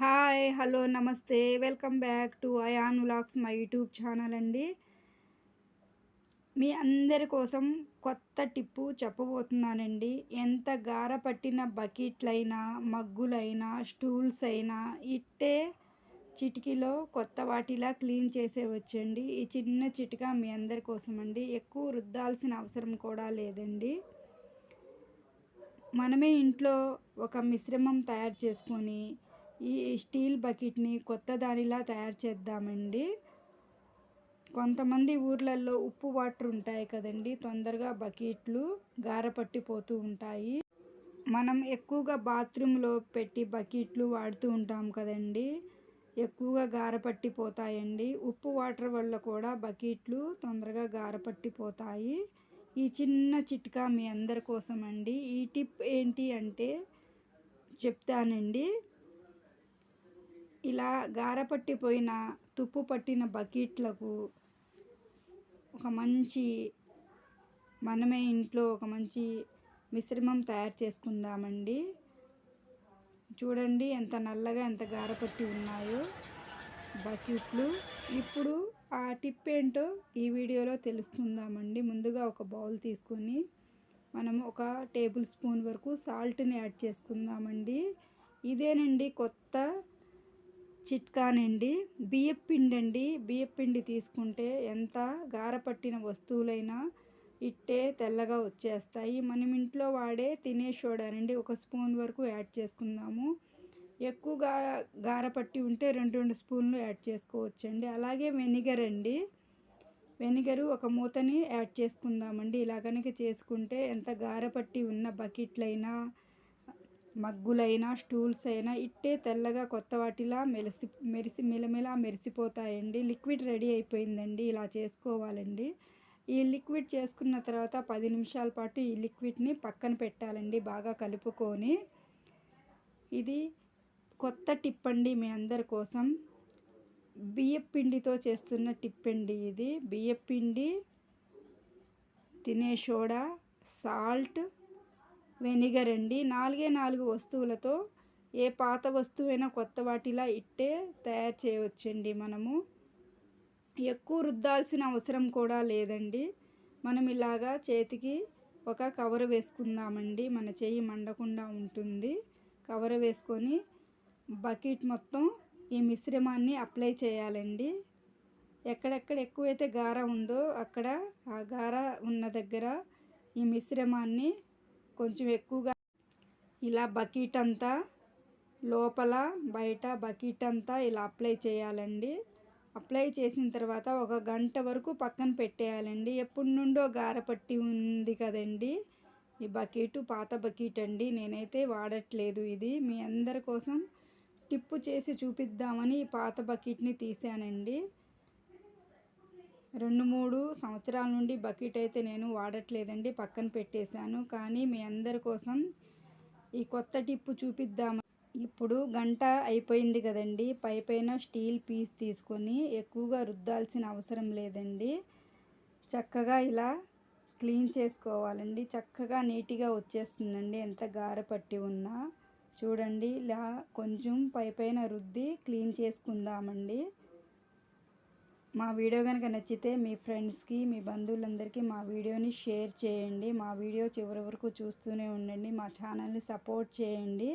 Hi hello నమస్తే. Welcome back to Ayaan vlogs మా YouTube channel అండి. మీ అందరి కోసం కొత్త టిప్పు చెప్పబోతున్నానండి. ఎంత గార పట్టిన బకెట్లైనా మగ్గులైనా స్టూల్స్ అయినా ఇట్టే చిటికీలో కొత్త వాటిలా క్లీన్ చేసేవచ్చండి. ఈ చిన్న చిటిక మీ అందరి కోసం అండి ఎక్కువ రుద్దాల్సిన అవసరం కూడా లేదండి. మనమే ఇంట్లో ఒక మిశ్రమం తయారు చేసుకొని ఈ స్టీల్ బకెట్ని కొత్త దానిలా తయారు చేద్దామండి. కొంతమంది ఊర్లలో ఉప్పు వాటర్ ఉంటాయి కదండి తొందరగా బకెట్లు గారపట్టిపోతూ ఉంటాయి. మనం ఎక్కువగా బాత్రూంలో పెట్టి బకెట్లు వాడుతూ ఉంటాం కదండి ఎక్కువగా గారపట్టిపోతాయండి. ఉప్పు వాటర్ వల్ల కూడా బకెట్లు తొందరగా గారపట్టిపోతాయి. ఈ చిన్న చిట్కా మీ అందరి కోసం అండి ఈ టిప్ ఏంటి అంటే చెప్తానండి. ఇలా గారపట్టిపోయిన తుప్పు పట్టిన బకెట్లకు ఒక మంచి మనమే ఇంట్లో ఒక మంచి మిశ్రమం తయారు చేసుకుందామండి. చూడండి ఎంత నల్లగా ఎంత గారపట్టి ఉన్నాయో బకెట్లు. ఇప్పుడు ఆ టిప్ ఏంటో ఈ వీడియోలో తెలుసుకుందామండి. ముందుగా ఒక బౌల్ తీసుకొని మనం ఒక టేబుల్ స్పూన్ వరకు సాల్ట్ని యాడ్ చేసుకుందామండి. ఇదేనండి కొత్త చిట్కానండి బియ్యపు పిండి అండి బియ్యపు పిండి తీసుకుంటే ఎంత గారపట్టిన వస్తువులైనా ఇట్టే తెల్లగా వచ్చేస్తాయి. మనం ఇంట్లో వాడే తినే సోడానండి ఒక స్పూన్ వరకు యాడ్ చేసుకుందాము. ఎక్కువ గార గారపట్టి ఉంటే రెండు రెండు స్పూన్లు యాడ్ చేసుకోవచ్చండి. అలాగే వెనిగర్ అండి. వెనిగరు ఒక మూతని యాడ్ చేసుకుందామండి. ఇలా కనుక చేసుకుంటే ఎంత గారపట్టి ఉన్న బకెట్లైనా మగ్గులైనా స్టూల్స్ అయినా ఇట్టే తెల్లగా కొత్త వాటిలా మెలిసి మెరిసి మెలమెలా మెరిసిపోతాయండి. లిక్విడ్ రెడీ అయిపోయిందండి. ఇలా చేసుకోవాలండి. ఈ లిక్విడ్ చేసుకున్న తర్వాత పది నిమిషాల పాటు ఈ లిక్విడ్ని పక్కన పెట్టాలండి బాగా కలుపుకొని. ఇది కొత్త టిప్ అండి మీ అందరి కోసం. బియ్యపిండితో చేస్తున్న టిప్ అండి ఇది. బియ్యపిండి తినే సోడా సాల్ట్ వెనిగర్ అండి నాలుగే నాలుగు వస్తువులతో ఏ పాత వస్తువైనా కొత్త వాటిలా ఇట్టే తయారు చేయవచ్చండి మనము. ఎక్కువ రుద్దాల్సిన అవసరం కూడా లేదండి. మనం ఇలాగా చేతికి ఒక కవర్ వేసుకుందామండి. మన చేయి మండకుండా ఉంటుంది. కవర్ వేసుకొని బకెట్ మొత్తం ఈ మిశ్రమాన్ని అప్లై చేయాలండి. ఎక్కడెక్కడ ఎక్కువైతే గార ఉందో అక్కడ ఆ గార ఉన్న దగ్గర ఈ మిశ్రమాన్ని కొంచెం ఎక్కువగా ఇలా బకెట్ అంతా లోపల బయట బకెట్ అంతా ఇలా అప్లై చేయాలండి. అప్లై చేసిన తర్వాత ఒక గంట వరకు పక్కన పెట్టేయాలండి. ఎప్పటి నుండో గారపట్టి ఉంది కదండి. ఈ బకెట్ పాత బకెట్ అండి నేనైతే వాడట్లేదు ఇది. మీ అందరి కోసం టిప్పు చేసి చూపిద్దామని ఈ పాత బకెట్ని తీసానండి రెండు మూడు సంవత్సరాల నుండి బకెట్ అయితే నేను వాడట్లేదండి పక్కన పెట్టేశాను. కానీ మీ అందరి కోసం ఈ కొత్త టిప్పు చూపిద్దాము? ఇప్పుడు గంట అయిపోయింది కదండి పై పైన స్టీల్ పీస్ తీసుకొని ఎక్కువగా రుద్దాల్సిన అవసరం లేదండి. చక్కగా ఇలా క్లీన్ చేసుకోవాలండి. చక్కగా నీట్గా వచ్చేస్తుందండి ఎంత గార పట్టి ఉన్నా. చూడండి ఇలా కొంచెం పై పైన రుద్ది క్లీన్ చేసుకుందామండి. మా వీడియో కనుక నచ్చితే మీ ఫ్రెండ్స్కి మీ బంధువులందరికీ మా వీడియోని షేర్ చేయండి. మా వీడియో చివరి వరకు చూస్తూనే ఉండండి. మా ఛానల్ని సపోర్ట్ చేయండి.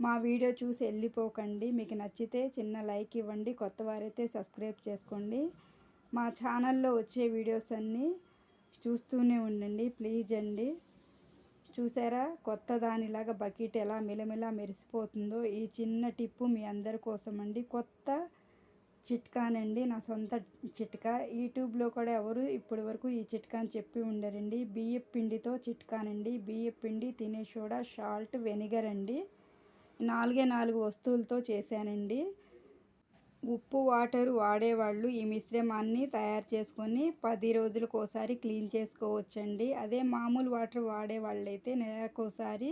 మా వీడియో చూసి వెళ్ళిపోకండి మీకు నచ్చితే చిన్న లైక్ ఇవ్వండి. కొత్త వారైతే సబ్స్క్రైబ్ చేసుకోండి. మా ఛానల్లో వచ్చే వీడియోస్ అన్నీ చూస్తూనే ఉండండి. ప్లీజ్ అండి. చూసారా? కొత్త దానిలాగా బకెట్ ఎలా మిలమిలా మెరిసిపోతుందో. ఈ చిన్న టిప్పు మీ అందరి కోసం అండి కొత్త చిట్కానండి నా సొంత చిట్కా. యూట్యూబ్లో కూడా ఎవరు ఇప్పటి వరకు ఈ చిట్కాని చెప్పి ఉండరండి. బియ్య పిండితో చిట్కానండి. బియ్యం పిండి తినే సోడా సాల్ట్ వెనిగర్ అండి. నాలుగే నాలుగు వస్తువులతో చేశానండి. ఉప్పు వాటర్ వాడేవాళ్ళు ఈ మిశ్రమాన్ని తయారు చేసుకొని పది రోజులకు ఒకసారి క్లీన్ చేసుకోవచ్చండి. అదే మామూలు వాటర్ వాడే వాళ్ళైతే నెలకోసారి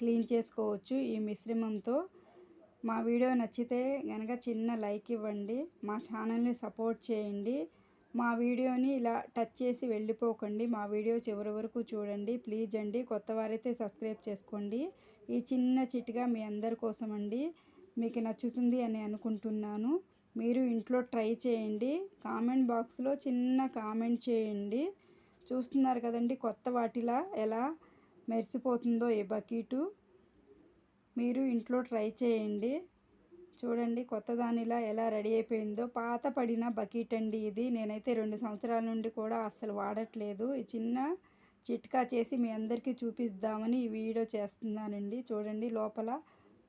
క్లీన్ చేసుకోవచ్చు ఈ మిశ్రమంతో. మా వీడియో నచ్చితే కనుక చిన్న లైక్ ఇవ్వండి మా ఛానల్ని సపోర్ట్ చేయండి. మా వీడియోని ఇలా టచ్ చేసి వెళ్ళిపోకండి. మా వీడియో చివరి వరకు చూడండి. ప్లీజ్ అండి కొత్త వారైతే సబ్స్క్రైబ్ చేసుకోండి. ఈ చిన్న చిట్గా మీ అందరి కోసం అండి. మీకు నచ్చుతుంది అని అనుకుంటున్నాను. మీరు ఇంట్లో ట్రై చేయండి. కామెంట్ బాక్స్లో చిన్న కామెంట్ చేయండి. చూస్తున్నారు కదండి కొత్త వాటిలా ఎలా మెరిసిపోతుందో ఈ బకెటు. మీరు ఇంట్లో ట్రై చేయండి. చూడండి కొత్త దానిలా ఎలా రెడీ అయిపోయిందో. పాత పడిన బకెట్ అండి ఇది. నేనైతే రెండు సంవత్సరాల నుండి కూడా అస్సలు వాడట్లేదు. ఈ చిన్న చిట్కా చేసి మీ అందరికీ చూపిద్దామని ఈ వీడియో చేస్తున్నానండి. చూడండి లోపల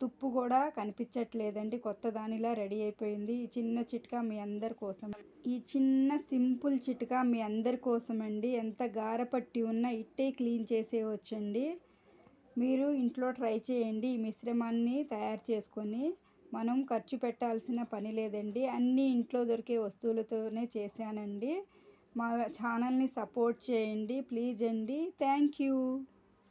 తుప్పు కూడా కనిపించట్లేదండి. కొత్త దానిలా రెడీ అయిపోయింది. ఈ చిన్న చిట్కా మీ అందరి కోసం. ఈ చిన్న సింపుల్ చిట్కా మీ అందరి కోసం అండి ఎంత గారపట్టి ఉన్నా ఇట్టే క్లీన్ చేసేయవచ్చండి మీరు ఇంట్లో ట్రై చేయండి. ఈ మిశ్రమాన్ని తయారు చేసుకొని మనం ఖర్చు పెట్టాల్సిన పని లేదండి. అన్నీ ఇంట్లో దొరికే వస్తువులతోనే చేశానండి. మా ఛానల్ని సపోర్ట్ చేయండి. ప్లీజ్ అండి. Thank you.